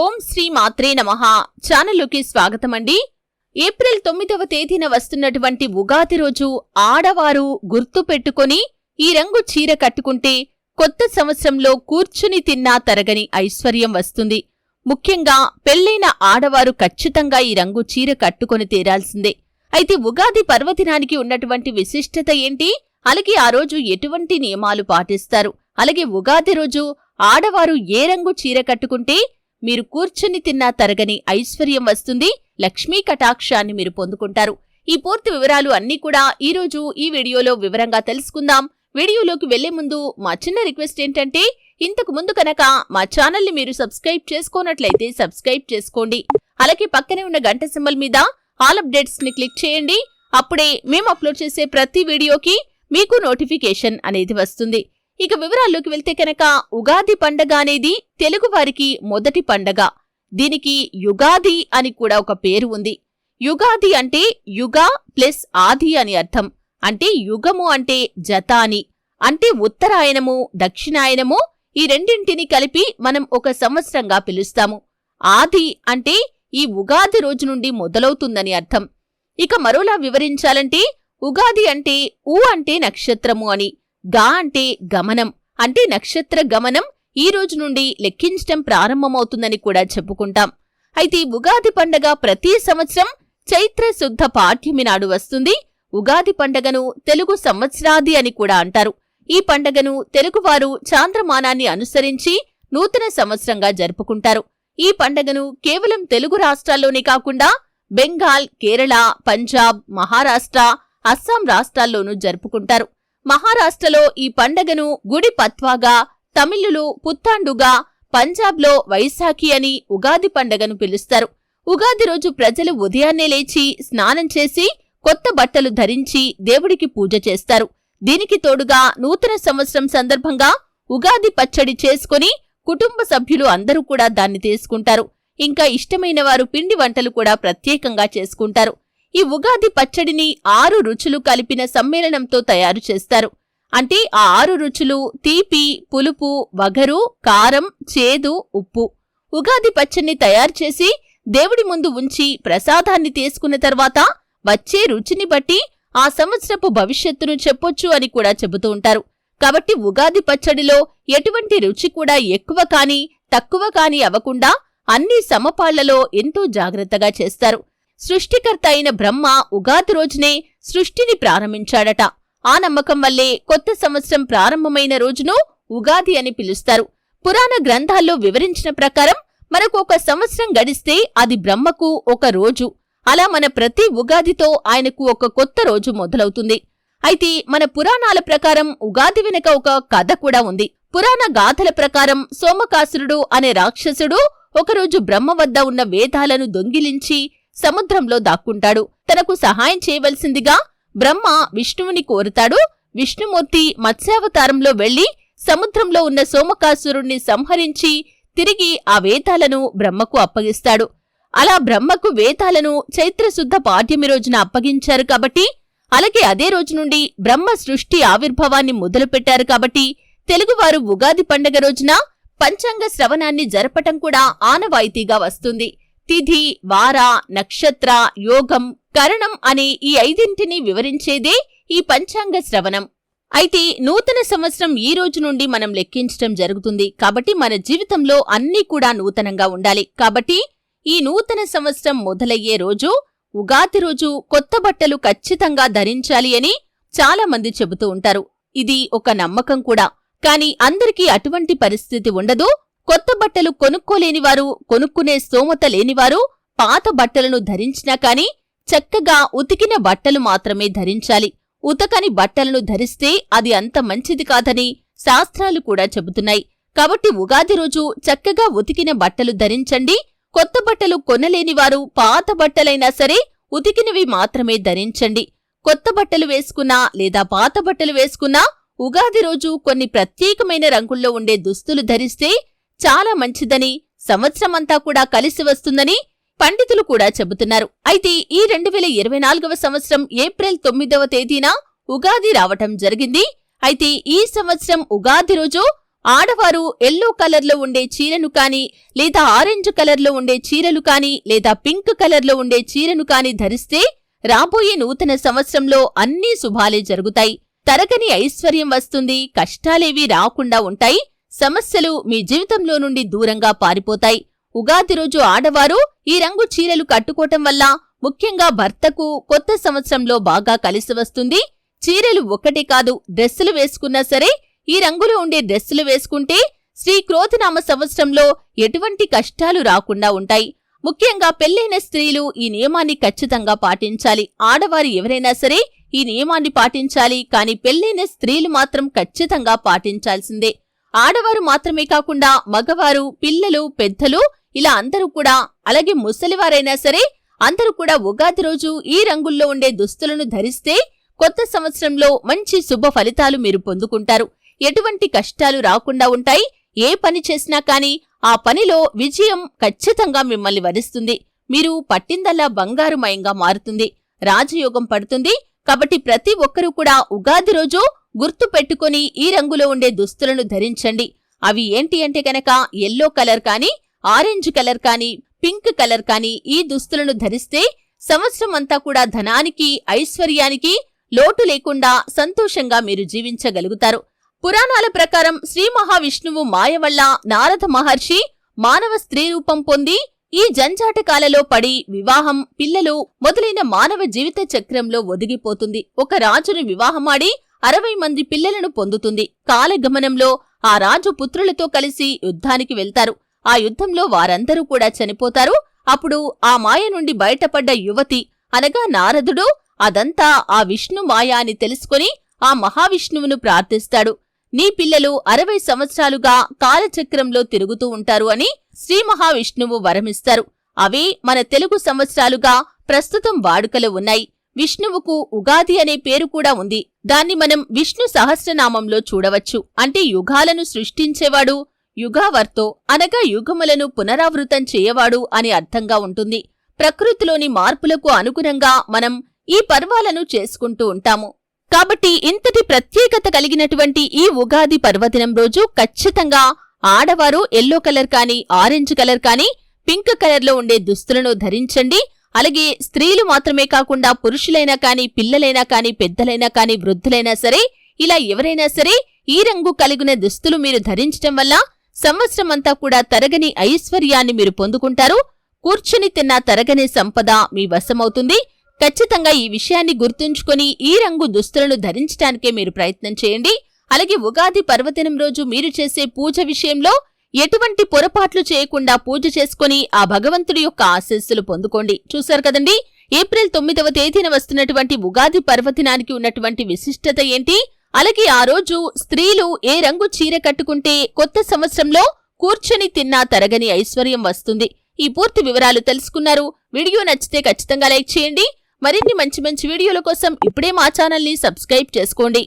ఓం శ్రీ మాత్రే నమ. ఛానల్లోకి స్వాగతమండి. ఏప్రిల్ తొమ్మిదవ తేదీన వస్తున్నటువంటి ఉగాది రోజు ఆడవారు గుర్తు పెట్టుకొని ఈ రంగు చీర కట్టుకుంటే కొత్త సంవత్సరంలో కూర్చుని తిన్నా తరగని ఐశ్వర్యం వస్తుంది. ముఖ్యంగా పెళ్ళైన ఆడవారు ఖచ్చితంగా ఈ రంగు చీర కట్టుకొని తీరాల్సిందే. అయితే ఉగాది పర్వదినానికి ఉన్నటువంటి విశిష్టత ఏంటి? అలాగే ఆ రోజు ఎటువంటి నియమాలు పాటిస్తారు? అలాగే ఉగాది రోజు ఆడవారు ఏ రంగు చీర కట్టుకుంటే మీరు కూర్చుని తిన్నా తరగని ఐశ్వర్యం వస్తుంది లక్ష్మీ కటాక్షాన్ని మీరు పొందుకుంటారు. ఈ పూర్తి వివరాలు అన్నీ కూడా ఈరోజు ఈ వీడియోలో వివరంగా తెలుసుకుందాం. వీడియోలోకి వెళ్ళే ముందు మా చిన్న రిక్వెస్ట్ ఏంటంటే ఇంతకు ముందు కనుక మా ఛానల్ని మీరు సబ్స్క్రైబ్ చేసుకోనట్లయితే సబ్స్క్రైబ్ చేసుకోండి. అలాగే పక్కనే ఉన్న గంట సింబల్ మీద ఆల్ అప్డేట్స్ని క్లిక్ చేయండి. అప్పుడే మేము అప్లోడ్ చేసే ప్రతి వీడియోకి మీకు నోటిఫికేషన్ అనేది వస్తుంది. ఇక వివరాల్లోకి వెళ్తే కనుక ఉగాది పండగ అనేది తెలుగు వారికి మొదటి పండగ. దీనికి యుగాది అని కూడా ఒక పేరు ఉంది. యుగాది అంటే యుగ ప్లస్ ఆది అని అర్థం. అంటే యుగము అంటే జత అని అంటే ఉత్తరాయణము దక్షిణాయనము ఈ రెండింటిని కలిపి మనం ఒక సంవత్సరంగా పిలుస్తాము. ఆది అంటే ఈ ఉగాది రోజు నుండి మొదలవుతుందని అర్థం. ఇక మరోలా వివరించాలంటే ఉగాది అంటే ఊ అంటే నక్షత్రము అని. గా అంటే గమనం. అంటే నక్షత్ర గమనం ఈ రోజు నుండి లెక్కించటం ప్రారంభమవుతుందని కూడా చెప్పుకుంటాం. అయితే ఉగాది పండగ ప్రతి సంవత్సరం చైత్ర శుద్ధ పాఠ్యమి నాడు వస్తుంది. ఉగాది పండగను తెలుగు సంవత్సరాది అని కూడా అంటారు. ఈ పండగను తెలుగువారు చాంద్రమానాన్ని అనుసరించి నూతన సంవత్సరంగా జరుపుకుంటారు. ఈ పండగను కేవలం తెలుగు రాష్ట్రాల్లోనే కాకుండా బెంగాల్ కేరళ పంజాబ్ మహారాష్ట్ర అస్సాం రాష్ట్రాల్లోనూ జరుపుకుంటారు. మహారాష్ట్రలో ఈ పండగను గుడి పత్వాగా తమిళులు పుత్తాండుగా పంజాబ్లో వైశాఖి అని ఉగాది పండగను పిలుస్తారు. ఉగాది రోజు ప్రజలు ఉదయాన్నే లేచి స్నానం చేసి కొత్త బట్టలు ధరించి దేవుడికి పూజ చేస్తారు. దీనికి తోడుగా నూతన సంవత్సరం సందర్భంగా ఉగాది పచ్చడి చేసుకుని కుటుంబ సభ్యులు అందరూ కూడా దాన్ని తీసుకుంటారు. ఇంకా ఇష్టమైన వారు పిండి వంటలు కూడా ప్రత్యేకంగా చేసుకుంటారు. ఈ ఉగాది పచ్చడిని ఆరు రుచులు కలిపిన సమ్మేళనంతో తయారు చేస్తారు. అంటే ఆ ఆరు రుచులు తీపి పులుపు వగరు కారం చేదు ఉప్పు. ఉగాది పచ్చడిని తయారు చేసి దేవుడి ముందు ఉంచి ప్రసాదాన్ని తీసుకున్న తర్వాత వచ్చే రుచిని బట్టి ఆ సంవత్సరపు భవిష్యత్తును చెప్పొచ్చు అని కూడా చెబుతూ ఉంటారు. కాబట్టి ఉగాది పచ్చడిలో ఎటువంటి రుచి కూడా ఎక్కువ కాని తక్కువ కాని అవ్వకుండా అన్ని సమపాళ్ళలో ఎంతో జాగ్రత్తగా చేస్తారు. సృష్టికర్త అయిన బ్రహ్మ ఉగాది రోజునే సృష్టిని ప్రారంభించాడట. ఆ నమ్మకం వల్లే కొత్త సంవత్సరం ప్రారంభమైన రోజును ఉగాది అని పిలుస్తారు. పురాణ గ్రంథాల్లో వివరించిన ప్రకారం మనకు ఒక సంవత్సరం గడిస్తే అది బ్రహ్మకు ఒక రోజు. అలా మన ప్రతి ఉగాదితో ఆయనకు ఒక కొత్త రోజు మొదలవుతుంది. అయితే మన పురాణాల ప్రకారం ఉగాది వెనుక ఒక కథ కూడా ఉంది. పురాణ గాథల ప్రకారం సోమకాసురుడు అనే రాక్షసుడు ఒకరోజు బ్రహ్మ వద్ద ఉన్న వేదాలను దొంగిలించి సముద్రంలో దాక్కుంటాడు. తనకు సహాయం చేయవలసిందిగా బ్రహ్మ విష్ణువుని కోరుతాడు. విష్ణుమూర్తి మత్స్యావతారంలో వెళ్ళి సముద్రంలో ఉన్న సోమకాసురుణ్ణి సంహరించి తిరిగి ఆ వేతాలను బ్రహ్మకు అప్పగిస్తాడు. అలా బ్రహ్మకు వేతాలను చైత్రశుద్ధ పాఠ్యమి రోజున అప్పగించారు కాబట్టి అలాగే అదే రోజు నుండి బ్రహ్మ సృష్టి ఆవిర్భావాన్ని మొదలుపెట్టారు కాబట్టి తెలుగువారు ఉగాది పండగ రోజున పంచాంగ శ్రవణాన్ని జరపటం కూడా ఆనవాయితీగా వస్తుంది. తిథి వార నక్షత్ర యోగం కరణం అనే ఈ ఐదింటిని వివరించేదే ఈ పంచాంగ శ్రవణం. అయితే నూతన సంవత్సరం ఈ రోజు నుండి మనం లెక్కించటం జరుగుతుంది. కాబట్టి మన జీవితంలో అన్నీ కూడా నూతనంగా ఉండాలి. కాబట్టి ఈ నూతన సంవత్సరం మొదలయ్యే రోజు ఉగాది రోజు కొత్త బట్టలు ఖచ్చితంగా ధరించాలి అని చాలా మంది చెబుతూ ఉంటారు. ఇది ఒక నమ్మకం కూడా. కాని అందరికీ అటువంటి పరిస్థితి ఉండదు. కొత్త బట్టలు కొనుక్కోలేనివారు కొనుక్కునే స్తోమత లేనివారు పాత బట్టలను ధరించినా కాని చక్కగా ఉతికిన బట్టలు మాత్రమే ధరించాలి. ఉతకని బట్టలను ధరిస్తే అది అంత మంచిది కాదని శాస్త్రాలు కూడా చెబుతున్నాయి. కాబట్టి ఉగాది రోజు చక్కగా ఉతికిన బట్టలు ధరించండి. కొత్త బట్టలు కొనలేనివారు పాత బట్టలైనా సరే ఉతికినవి మాత్రమే ధరించండి. కొత్త బట్టలు వేసుకున్నా లేదా పాత బట్టలు వేసుకున్నా ఉగాది రోజు కొన్ని ప్రత్యేకమైన రంగుల్లో ఉండే దుస్తులు ధరిస్తే చాలా మంచిదని సంవత్సరమంతా కూడా కలిసి వస్తుందని పండితులు కూడా చెబుతున్నారు. అయితే ఈ రెండు వేల ఇరవై నాలుగవ సంవత్సరం ఏప్రిల్ తొమ్మిదవ తేదీన ఉగాది రావటం జరిగింది. అయితే ఈ సంవత్సరం ఉగాది రోజు ఆడవారు ఎల్లో కలర్లో ఉండే చీరను కాని లేదా ఆరెంజ్ కలర్లో ఉండే చీరలు కాని లేదా పింక్ కలర్లో ఉండే చీరను కాని ధరిస్తే రాబోయే నూతన సంవత్సరంలో అన్నీ శుభాలే జరుగుతాయి. తరగని ఐశ్వర్యం వస్తుంది కష్టాలేవీ రాకుండా ఉంటాయి. సమస్యలు మీ జీవితంలో నుండి దూరంగా పారిపోతాయి. ఉగాది రోజు ఆడవారు ఈ రంగు చీరలు కట్టుకోవటం వల్ల ముఖ్యంగా భర్తకు కొత్త సంవత్సరంలో బాగా కలిసి వస్తుంది. చీరలు ఒక్కటే కాదు డ్రెస్సులు వేసుకున్నా సరే ఈ రంగులో ఉండే డ్రెస్సులు వేసుకుంటే శ్రీ క్రోధనామ సంవత్సరంలో ఎటువంటి కష్టాలు రాకుండా ఉంటాయి. ముఖ్యంగా పెళ్ళైన స్త్రీలు ఈ నియమాన్ని ఖచ్చితంగా పాటించాలి. ఆడవారు ఎవరైనా సరే ఈ నియమాన్ని పాటించాలి కాని పెళ్ళైన స్త్రీలు మాత్రం ఖచ్చితంగా పాటించాల్సిందే. ఆడవారు మాత్రమే కాకుండా మగవారు పిల్లలు పెద్దలు ఇలా అందరూ కూడా అలాగే ముసలివారైనా సరే అందరూ కూడా ఉగాది రోజు ఈ రంగుల్లో ఉండే దుస్తులను ధరిస్తే కొత్త సంవత్సరంలో మంచి శుభ ఫలితాలు మీరు పొందుకుంటారు. ఎటువంటి కష్టాలు రాకుండా ఉంటాయి. ఏ పని చేసినా కాని ఆ పనిలో విజయం ఖచ్చితంగా మిమ్మల్ని వరిస్తుంది. మీరు పట్టిందల్లా బంగారుమయంగా మారుతుంది. రాజయోగం పడుతుంది. కాబట్టి ప్రతి ఒక్కరూ కూడా ఉగాది రోజు గుర్తు పెట్టుకుని ఈ రంగులో ఉండే దుస్తులను ధరించండి. అవి ఏంటి అంటే గనక ఎల్లో కలర్ కానీ ఆరెంజ్ కలర్ కానీ పింక్ కలర్ కానీ ఈ దుస్తులను ధరిస్తే సంవత్సరం అంతా కూడా ధనానికి ఐశ్వర్యానికి లోటు లేకుండా సంతోషంగా మీరు జీవించగలుగుతారు. పురాణాల ప్రకారం శ్రీ మహావిష్ణువు మాయ వల్ల నారద మహర్షి మానవ స్త్రీ రూపం పొంది ఈ జంజాటకాలలో పడి వివాహం పిల్లలు మొదలైన మానవ జీవిత చక్రంలో ఒదిగిపోతుంది. ఒక రాజును వివాహమాడి అరవై మంది పిల్లలను పొందుతుంది. కాలగమనంలో ఆ రాజు పుత్రులతో కలిసి యుద్ధానికి వెళ్తారు. ఆ యుద్ధంలో వారందరూ కూడా చనిపోతారు. అప్పుడు ఆ మాయ నుండి బయటపడ్డ యువతి అనగా నారదుడు అదంతా ఆ విష్ణు మాయ అని తెలుసుకుని ఆ మహావిష్ణువును ప్రార్థిస్తాడు. నీ పిల్లలు అరవై సంవత్సరాలుగా కాలచక్రంలో తిరుగుతూ ఉంటారు అని శ్రీ మహావిష్ణువు వరమిస్తారు. అవే మన తెలుగు సంవత్సరాలుగా ప్రస్తుతం వాడుకలో ఉన్నాయి. విష్ణువుకు ఉగాది అనే పేరు కూడా ఉంది. దాన్ని మనం విష్ణు సహస్రనామంలో చూడవచ్చు. అంటే యుగాలను సృష్టించేవాడు యుగావర్తో అనగా యుగములను పునరావృతం చేయవాడు అని అర్థంగా ఉంటుంది. ప్రకృతిలోని మార్పులకు అనుగుణంగా మనం ఈ పర్వాలను చేసుకుంటూ ఉంటాము. కాబట్టి ఇంతటి ప్రత్యేకత కలిగినటువంటి ఈ ఉగాది పర్వదినం రోజు ఖచ్చితంగా ఆడవారు ఎల్లో కలర్ కానీ ఆరెంజ్ కలర్ కానీ పింక్ కలర్లో ఉండే దుస్తులను ధరించండి. అలాగే స్త్రీలు మాత్రమే కాకుండా పురుషులైనా కానీ పిల్లలైనా కానీ పెద్దలైనా కానీ వృద్ధులైనా సరే ఇలా ఎవరైనా సరే ఈ రంగు కలిగిన దుస్తులు మీరు ధరించటం వల్ల సంవత్సరమంతా కూడా తరగని ఐశ్వర్యాన్ని మీరు పొందుకుంటారు. కూర్చుని తిన్న తరగని సంపద మీ వశమవుతుంది. ఖచ్చితంగా ఈ విషయాన్ని గుర్తుంచుకొని ఈ రంగు దుస్తులను ధరించడానికే మీరు ప్రయత్నం చేయండి. అలాగే ఉగాది పర్వదినం రోజు మీరు చేసే పూజ విషయంలో ఎటువంటి పొరపాట్లు చేయకుండా పూజ చేసుకుని ఆ భగవంతుడి యొక్క ఆశీస్సులు పొందుకోండి. చూశారు కదండి? ఏప్రిల్ తొమ్మిదవ తేదీన వస్తున్నటువంటి ఉగాది పర్వదినానికి ఉన్నటువంటి విశిష్టత ఏంటి? అలాగే ఆ రోజు స్త్రీలు ఏ రంగు చీర కట్టుకుంటే కొత్త సంవత్సరంలో కూర్చొని తిన్నా తరగని ఐశ్వర్యం వస్తుంది. ఈ పూర్తి వివరాలు తెలుసుకున్నారు. వీడియో నచ్చితే ఖచ్చితంగా లైక్ చేయండి. మరిన్ని మంచి మంచి వీడియోల కోసం ఇప్పుడే మా ఛానల్ని సబ్స్క్రైబ్ చేసుకోండి.